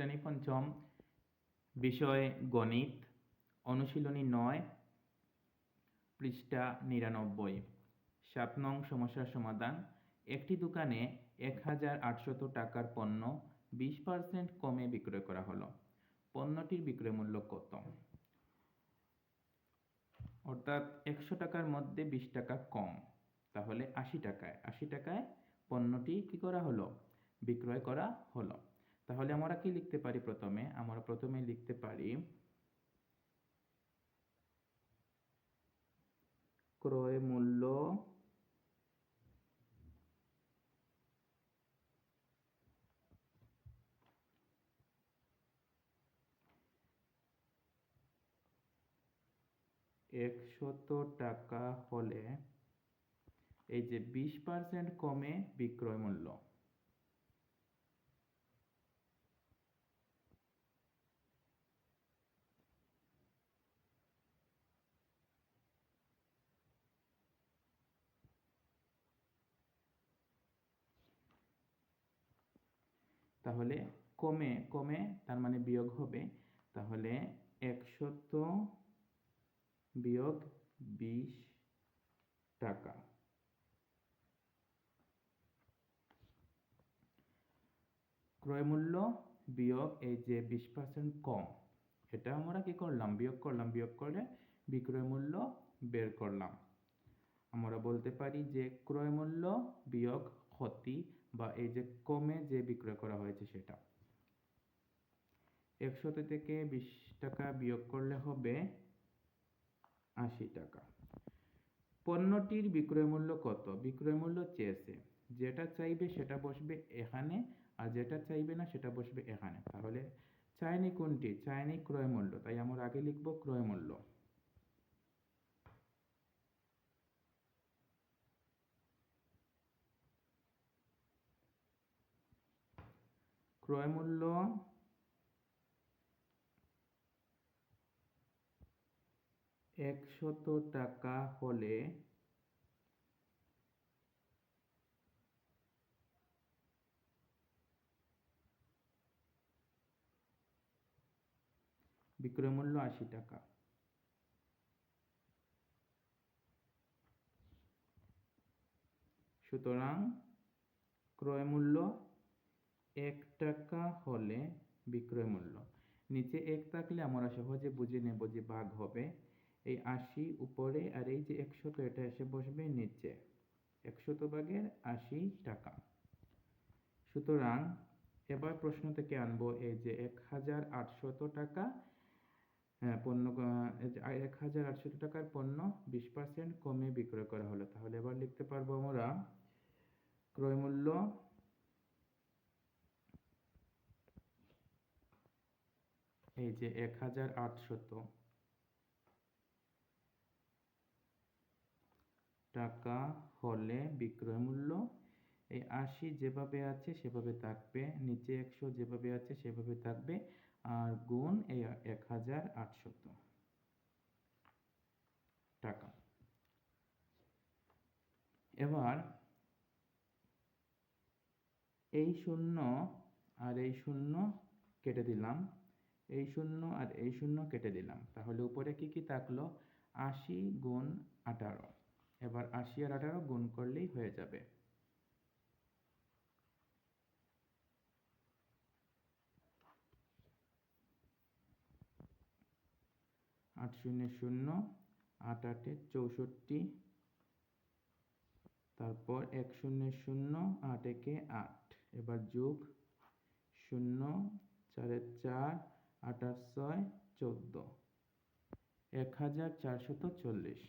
শ্রেণি পঞ্চম, বিষয় গণিত, অনুশীলনী নয়, পৃষ্ঠা নিরানব্বই। সাত নং সমস্যার সমাধান। একটি দোকানে এক হাজার আটশত টাকার পণ্য বিশ পার্সেন্ট কমে বিক্রয় করা হলো। পণ্যটির বিক্রয় মূল্য কত? অর্থাৎ একশো টাকার মধ্যে বিশ টাকা কম। তাহলে আশি টাকায়। আশি টাকায় পণ্যটি কি করা হলো? বিক্রয় করা হলো। তাহলে আমরা কি লিখতে পারি প্রথমে? আমরা প্রথমে লিখতে পারি ক্রয় মূল্য একশত টাকা হলে এই যে বিশ পার্সেন্ট কমে বিক্রয় মূল্য। তাহলে কমে কমে তার মানে বিয়োগ হবে, তাহলে একশত বিয়োগ বিশ টাকা। ক্রয় মূল্য বিয়োগ এই যে বিশ পার্সেন্ট কম, এটা আমরা কি করলাম? বিয়োগ করলাম, বিয়োগ করে বিক্রয় মূল্য বের করলাম। আমরা বলতে পারি যে ক্রয় মূল্য বিয়োগ ক্ষতি বা এই যে কমে যে বিক্রয় করা হয়েছে সেটা। একশত থেকে বিশ টাকা বিয়োগ করলে হবে আশি টাকা। পণ্যটির বিক্রয় মূল্য কত? বিক্রয় মূল্য চেয়েছে। যেটা চাইবে সেটা বসবে এখানে আর যেটা চাইবে না সেটা বসবে এখানে। তাহলে চাইনি কোনটি? চাইনি ক্রয় মূল্য। তাই আমরা আগে লিখব ক্রয় মূল্য। ক্রয় মূল্য একশত টাকা হলে বিক্রয় মূল্য আশি টাকা। সুতরাং ক্রয় মূল্য এক টাকা হলে বিক্রয় মূল্য। নিচে এক থাকলে আমরা সহজে বুঝে নেব যে ভাগ হবে। এই আশি উপরে আর এই যে একশত এটা এসে বসবে নিচে। একশত ভাগের আশি টাকা। সুতরাং এবার প্রশ্ন থেকে আনব এই যে এক হাজার আটশত টাকা হ্যাঁ, পণ্য এক হাজার আটশত টাকার পণ্য বিশ পার্সেন্ট কমে বিক্রয় করা হলো। তাহলে এবার লিখতে পারব আমরা ক্রয় এই যে এক হাজার আটশত। টাকা হলে বিক্রয় মূল্য, এই আশি যেভাবে আছে সেভাবে থাকবে, নিচে একশো যেভাবে আছে সেভাবে থাকবে, আর গুণ এই এক হাজার আটশত। টাকা। এবার এই শূন্য আর এই শূন্য কেটে দিলাম। এই শূন্য আর এই শূন্য কেটে দিলাম। তাহলে উপরে কি কি থাকল? আশি গুণ আঠারো। এবার আশি আর আঠারো গুণ করলেই হয়ে যাবে। আট শূন্য শূন্য, আট আটে চৌষট্টি। তারপর এক শূন্য শূন্য, আট একে আট। এবার যোগ শূন্য, চারের চার আট ছয়, চোদ্দ। এক হাজার চারশত চল্লিশ।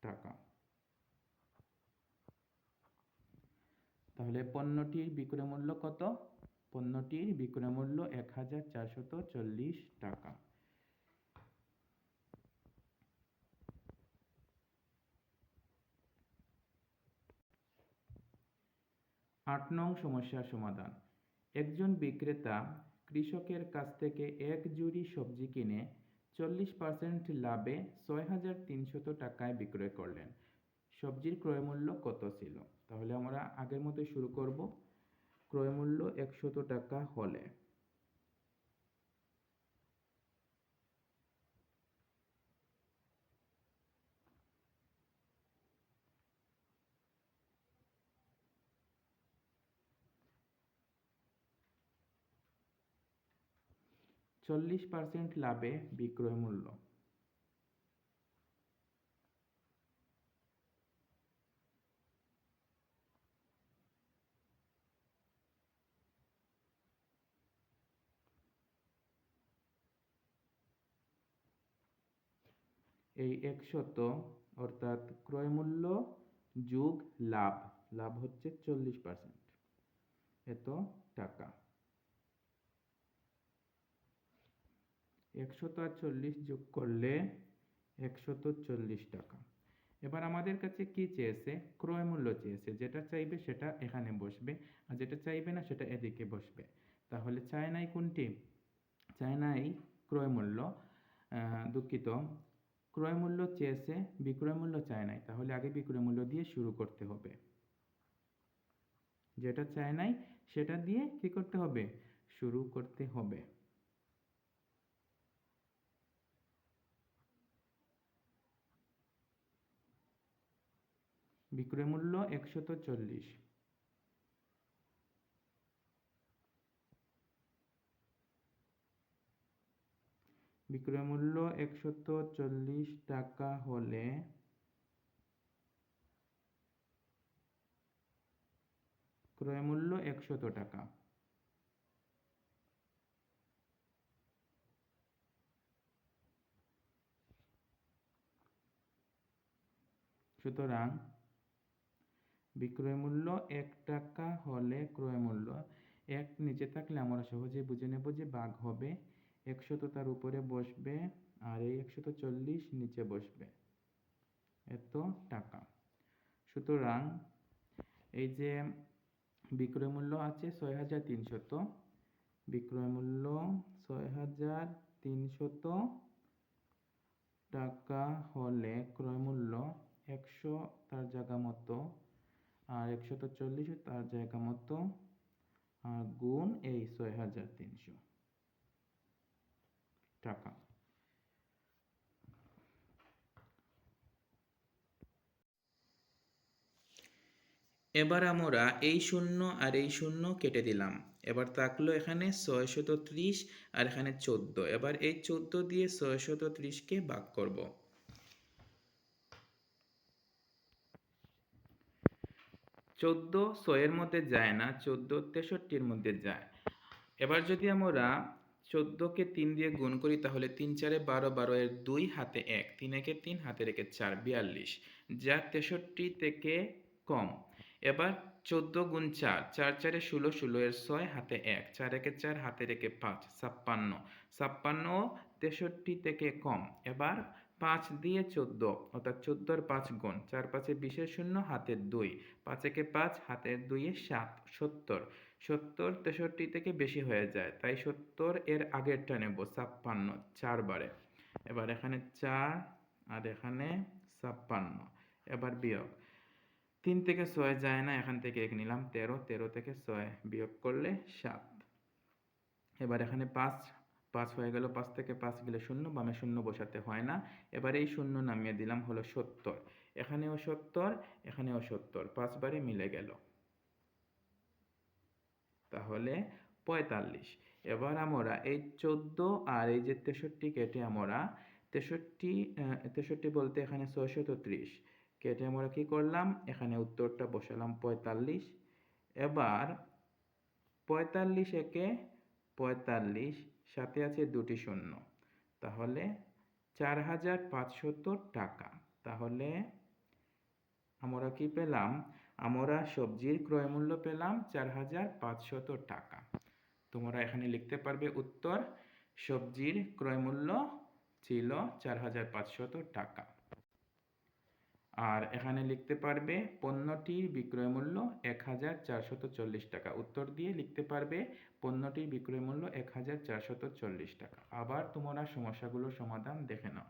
টাকা। তাহলে পণ্যটির বিক্রয় মূল্য কত? পণ্যটির বিক্রয় মূল্য এক হাজার চারশত চল্লিশ টাকা। আট নং সমস্যার সমাধান। একজন বিক্রেতা কৃষকের কাছ থেকে এক জুড়ি সবজি কিনে চল্লিশ পার্সেন্ট লাভে ছয় হাজার তিনশত টাকায় বিক্রয় করলেন। সবজির ক্রয়মূল্য কত ছিল? তাহলে আমরা আগের মতোই শুরু করব। ক্রয়মূল্য একশত টাকা হলে। চল্লিশ পার্সেন্ট লাভে বিক্রয় মূল্য। এই একশত অর্থাৎ ক্রয় মূল্য যোগ লাভ লাভ হচ্ছে চল্লিশ পার্সেন্ট এত টাকা। একশত আর চল্লিশ যোগ করলে একশত চল্লিশ টাকা। এবার আমাদের কাছে কি চেয়েছে? ক্রয় মূল্য চেয়েছে। যেটা চাইবে সেটা এখানে বসবে আর যেটা চাইবে না সেটা এদিকে বসবে। তাহলে চায় নাই কোনটি? চায় নাই ক্রয় মূল্য দুঃখিত। ক্রয় মূল্য চেয়েছে, বিক্রয় মূল্য চায় নাই তাহলে আগে বিক্রয় মূল্য দিয়ে শুরু করতে হবে। যেটা চায় নাই সেটা দিয়ে কি করতে হবে? শুরু করতে হবে। বিক্রয় মূল্য একশত চল্লিশ। বিক্রয় মূল্য একশত চল্লিশ টাকা হলে ক্রয় মূল্য একশত টাকা। সুতরাং বিক্রয় মূল্য এক টাকা হলে ক্রয়মূল্য এক নিচে থাকলে আমরা সহজে বুঝে নেব যে ভাগ হবে একশত তার উপরে বসবে আর এই একশত চল্লিশ নিচে বসবে। এত টাকা। সুতরাং এই যে বিক্রয় মূল্য আছে ছয় হাজার তিনশত, বিক্রয় মূল্য ছয় হাজার তিনশত টাকা হলে ক্রয়মূল্য একশো তার জায়গা মতো। আর একশত চল্লিশ তার জায়গা মতো গুণ এই ছয় হাজার তিনশো টাকা। এবার আমরা এই শূন্য আর এই শূন্য কেটে দিলাম। এবার থাকল এখানে ছয়শত ত্রিশ আর এখানে চোদ্দ। এবার এই চোদ্দ দিয়ে ছয়শত ত্রিশকে ভাগ করব। চোদ্দ ছয়ের মধ্যে যায় না, চোদ্দ তেষট্টির মধ্যে যায়। এবার যদি আমরা চোদ্দোকে তিন দিয়ে গুণ করি, তাহলে তিন চারে বারো বারো এর দুই হাতে এক, তিন একে তিন, হাতে রেখে চার, বিয়াল্লিশ। যা তেষট্টি থেকে কম। এবার চোদ্দ গুণ চার চার চারে ষোলো ষোলো এর ছয় হাতে এক, চার একে চার, হাতে রেখে পাঁচ, ছাপ্পান্ন। ছাপ্পান্ন তেষট্টি থেকে কম। এবার পাঁচ দিয়ে চোদ্দ, অর্থাৎ চোদ্দোর পাঁচ গুণ। চার পাঁচে বিশের শূন্য, হাতের দুই। পাঁচ একে পাঁচ, হাতের দুইয়ে সাত, সত্তর। সত্তর তেষট্টি থেকে বেশি হয়ে যায়, তাই সত্তর এর আগেরটা নেব, ছাপ্পান্ন, চারবারে। এবার এখানে চার আর এখানে ছাপ্পান্ন। এবার বিয়োগ। তিন থেকে ছয় যায় না, এখান থেকে এক নিলাম তেরো তেরো থেকে ছয় বিয়োগ করলে সাত। এবার এখানে পাঁচ পাঁচ হয়ে গেল, পাঁচ থেকে পাঁচ গেলে শূন্য, বামে শূন্য বসাতে হয় না। এবার এই শূন্য নামিয়ে দিলাম হলো সত্তর। এখানেও সত্তর এখানেও সত্তর। পাঁচবারে মিলে গেল। তাহলে পঁয়তাল্লিশ। এবার আমরা এই চোদ্দ আর এই যে তেষট্টি কেটে আমরা, তেষট্টি তেষট্টি বলতে এখানে ছয়শত ত্রিশ। কেটে আমরা কি করলাম? এখানে উত্তরটা বসালাম পঁয়তাল্লিশ। এবার পঁয়তাল্লিশ একে পঁয়তাল্লিশ সাথে আছে দুটি শূন্য। তাহলে চার হাজার পাঁচশত টাকা। তাহলে আমরা কি পেলাম? আমরা সবজির ক্রয়মূল্য পেলাম চার হাজার পাঁচশত টাকা। তোমরা এখানে লিখতে পারবে উত্তর, সবজির ক্রয়মূল্য ছিল চার হাজার পাঁচশত টাকা। আর এখানে লিখতে পারবে পণ্যটির বিক্রয় মূল্য এক হাজার চারশত চল্লিশ টাকা। উত্তর দিয়ে লিখতে পারবে পণ্যটির বিক্রয় মূল্য এক হাজার চারশত চল্লিশ টাকা। আবার তোমরা সমস্যাগুলোর সমাধান দেখে নাও।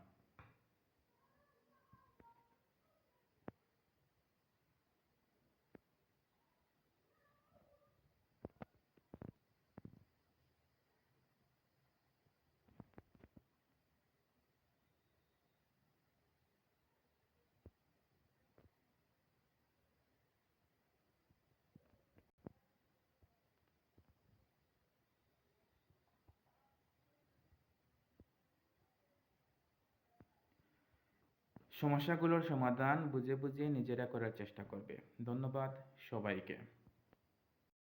সমস্যাগুলোর সমাধান বুঝে বুঝে নিজেরা করার চেষ্টা করবে। ধন্যবাদ সবাইকে।